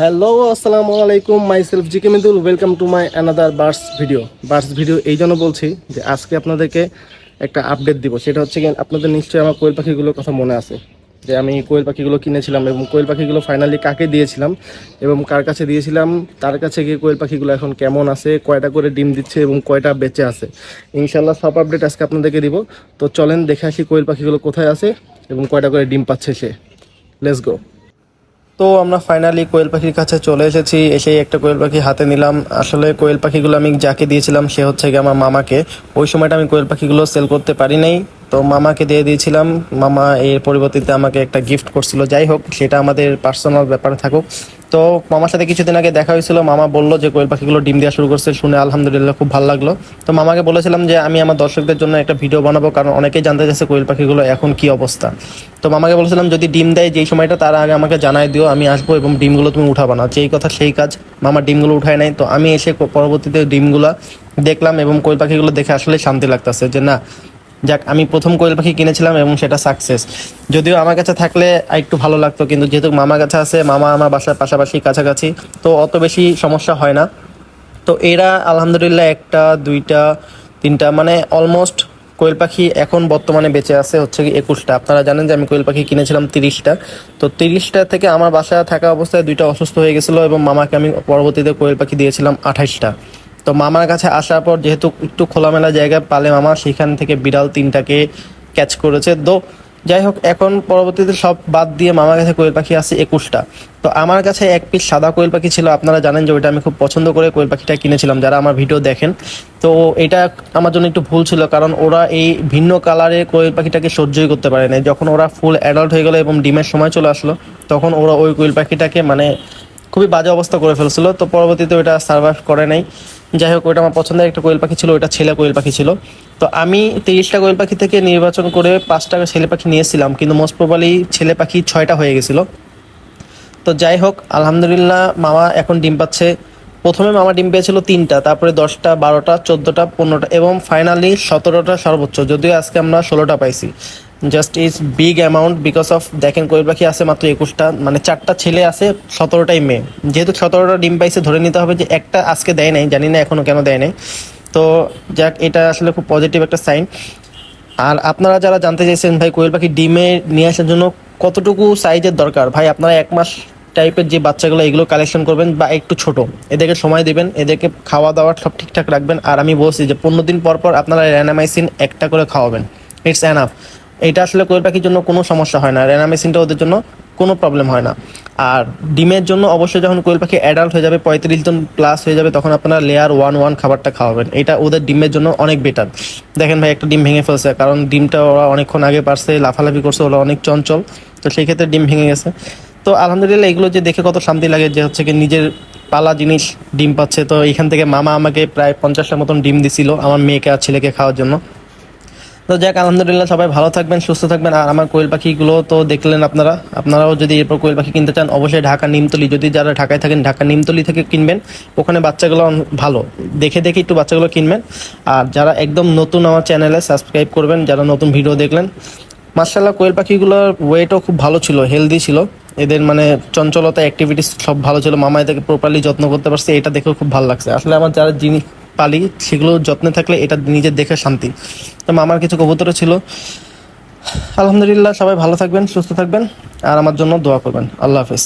Hello আসসালামু আলাইকুম myself GK Midul welcome to my another birds video birds video এই জন্য বলছি যে আজকে আপনাদেরকে একটা আপডেট দিব। সেটা হচ্ছে কি আপনাদের নিশ্চয়ই আমার কোয়েল পাখিগুলোর কথা মনে আছে। যে আমি কোয়েল পাখিগুলো কিনেছিলাম এবং কোয়েল পাখিগুলো ফাইনালি কাকে দিয়েছিলাম এবং কার কাছে দিয়েছিলাম, তার কাছে গিয়ে কোয়েল পাখিগুলো এখন কেমন আছে, কয়টা করে ডিম দিচ্ছে এবং কয়টা বেঁচে আছে। ইনশাল্লাহ সব আপডেট আজকে আপনাদেরকে দিব। তো চলেন দেখে আসি কোয়েল পাখিগুলো কোথায় আছে এবং কয়টা করে ডিম পাচ্ছে সে। লেটস গো তো আমরা ফাইনালি কোয়েল পাখির কাছে চলে এসেছি। এসেই একটা কোয়েল পাখি হাতে নিলাম। আসলে কোয়েল পাখিগুলো আমি যাকে দিয়েছিলাম সে হচ্ছে গিয়ে আমার মামাকে। ওই সময়টা আমি কোয়েল পাখিগুলো সেল করতে পারি নাই। তো মামাকে দিয়ে দিয়েছিলাম। মামা এর পরিবর্তিতে আমাকে একটা গিফট করছিল। যাই হোক, সেটা আমাদের পার্সোনাল ব্যাপারে থাকুক। তো মামার সাথে কিছুদিন আগে দেখা হয়েছিল। মামা বলল যে কোয়েল পাখিগুলো ডিম দেওয়া শুরু করছে শুনে আলহামদুলিল্লাহ খুব ভালো লাগল। তো মামাকে বলেছিলাম যে আমি আমার দর্শকদের জন্য একটা ভিডিও বানাবো, কারণ অনেকেই জানতে চাইছে কোয়েল পাখিগুলো এখন কি অবস্থা। তো মামাকে বলেছিলাম, যদি ডিম দেয় যেই সময়টা, তার আগে আমাকে জানাই দিও, আমি আসব এবং ডিমগুলো তুমি উঠাবা না। যেই কথা, সেই কাজ মামা ডিমগুলো উঠায় নাই। তো আমি এসে পরবর্তীতে ডিমগুলো দেখলাম এবং কোয়েল পাখিগুলো দেখে আসলে শান্তি লাগতেছে যে না যাক, আমি প্রথম কোয়েল পাখি কিনেছিলাম এবং সেটা সাকসেস যদিও আমার কাছে থাকলে একটু ভালো লাগতো, কিন্তু যেহেতু মামার কাছে আছে, মামা আমার বাসার পাশাপাশি কাছাকাছি, তো অত বেশি সমস্যা হয় না। তো এরা আলহামদুলিল্লাহ একটা, দুইটা, তিনটা মানে অলমোস্ট কোয়েল পাখি এখন বর্তমানে বেঁচে আছে হচ্ছে কি একুশটা। আপনারা জানেন যে আমি কোয়েল পাখি কিনেছিলাম তিরিশটা। তো তিরিশটা থেকে আমার বাসায় থাকা অবস্থায় দুইটা অসুস্থ হয়ে গেছিল এবং মামাকে আমি পরবর্তীতে কোয়েল পাখি দিয়েছিলাম আঠাইশটা। তো মামার কাছে আসার পর যেহেতু একটু খোলামেলা জায়গায় পালে মামা সেখান থেকে বিড়াল তিনটাকে ক্যাচ করেছে। তো যাই হোক, এখন পরবর্তীতে সব বাদ দিয়ে মামার কাছে কোয়েল পাখি আছে একুশটা। তো আমার কাছে এক পিস সাদা কোয়েল পাখি ছিল, আপনারা জানেন যে ওইটা আমি খুব পছন্দ করে কোয়েল পাখিটা কিনেছিলাম, যারা আমার ভিডিও দেখেন। তো এটা আমার জন্য একটু ভুল ছিল, কারণ ওরা এই ভিন্ন কালারের কোয়েল পাখিটাকে সহ্যই করতে পারে না যখন ওরা ফুল অ্যাডাল্ট হয়ে গেলো এবং ডিমের সময় চলে আসলো, তখন ওরা ওই কোয়েল পাখিটাকে মানে খুবই বাজে অবস্থা করে ফেলছিল। তো পরবর্তীতে ওটা সার্ভাইভ করে নাই। যাই হোক ওটা আমার পছন্দের একটা কোয়েল পাখি ছিল, ওইটা ছেলে কোয়েল পাখি ছিল। তো আমি তিরিশটা কোয়েল পাখি থেকে নির্বাচন করে পাঁচটা ছেলে পাখি নিয়েছিলাম, কিন্তু মোস্ট প্রবালি ছেলে পাখি ছয়টা হয়ে গেছিল। তো যাই হোক, আলহামদুলিল্লাহ মামা এখন ডিম পাচ্ছে। প্রথমে মামা ডিম পেয়েছিল তিনটা, তারপরে দশটা, বারোটা, চোদ্দোটা, পনেরোটা, এবং ফাইনালি সতেরোটা সর্বোচ্চ, যদিও আজকে আমরা ষোলোটা পাইছি। Just is big amount because of দেখেন কোয়েল পাখি আছে মাত্র একুশটা মানে চারটা ছেলে আছে, সতেরোটাই মেয়ে। যেহেতু সতেরোটা ডিম পাইছে, ধরে নিতে হবে যে একটা আজকে দেয় নাই, জানি না এখনও কেন দেয় নাই। তো যাক, এটা আসলে খুব পজিটিভ একটা সাইন আর আপনারা যারা জানতে চাইছেন, ভাই, কোয়েল পাখি ডিমে নিয়ে আসার জন্য কতটুকু সাইজের দরকার? ভাই, আপনারা এক মাস টাইপের যে বাচ্চাগুলো, এগুলো কালেকশন করবেন বা একটু ছোট। এদেরকে সময় দিবেন, এদেরকে খাওয়া দাওয়া সব ঠিকঠাক রাখবেন। আর আমি বলছি যে পনেরো দিন পর পর আপনারা র্যানামাইসিন একটা করে খাওয়াবেন। ইটস অ্যানাফ এটা আসলে কোয়েল পাখির জন্য কোনো সমস্যা হয় না। র্যানামাইসিনটা ওদের জন্য কোনো প্রবলেম হয় না। আর ডিমের জন্য অবশ্যই যখন কোয়েল পাখি অ্যাডাল্ট হয়ে যাবে, পঁয়ত্রিশ জন প্লাস হয়ে যাবে, তখন আপনারা লেয়ার ওয়ান ওয়ান খাবারটা খাওয়াবেন। এটা ওদের ডিমের জন্য অনেক বেটার দেখেন ভাই, একটা ডিম ভেঙে ফেলছে। কারণ ডিমটা ওরা অনেকক্ষণ আগে পারছে, লাফালাফি করছে, ওরা অনেক চঞ্চল। তো সেই ক্ষেত্রে ডিম ভেঙে গেছে। তো আলহামদুলিল্লাহ এগুলো যে দেখে কত শান্তি লাগে যে হচ্ছে কি নিজের পালা জিনিস ডিম পাচ্ছে। তো এখান থেকে মামা আমাকে প্রায় পঞ্চাশটা মতন ডিম দিছিল, আমার মেয়েকে আর ছেলেকে খাওয়ার জন্য। তো যাক, আলহামদুলিল্লাহ সবাই ভালো থাকবেন, সুস্থ থাকবেন। আর আমার কোয়েল পাখিগুলো তো দেখলেন আপনারা। আপনারাও যদি এরপর কোয়েল পাখি কিনতে চান, অবশ্যই ঢাকা নিমতলি, যদি যারা ঢাকায় থাকেন, ঢাকা নিমতলি থেকে কিনবেন। ওখানে বাচ্চাগুলো ভালো। দেখে দেখে একটু বাচ্চাগুলো কিনবেন। আর যারা একদম নতুন আমার চ্যানেলে সাবস্ক্রাইব করবেন, যারা নতুন ভিডিও দেখলেন মার্শাল্লাহ কোয়েল পাখিগুলোর ওয়েটও খুব ভালো ছিল হেলদি ছিল। এদের মানে চঞ্চলতা অ্যাক্টিভিটিস সব ভালো ছিল। মামা এদেরকে প্রপারলি যত্ন করতে পারছে, এটা দেখেও খুব ভালো লাগছে। আসলে আমার যারা জিনিস পালি, সেগুলো যত্নে থাকলে এটা নিজের দেখে শান্তি। তো মামার কিছু কবুতরও ছিল। আলহামদুলিল্লাহ, সবাই ভালো থাকবেন, সুস্থ থাকবেন, আর আমার জন্য দোয়া করবেন। আল্লাহ হাফেজ।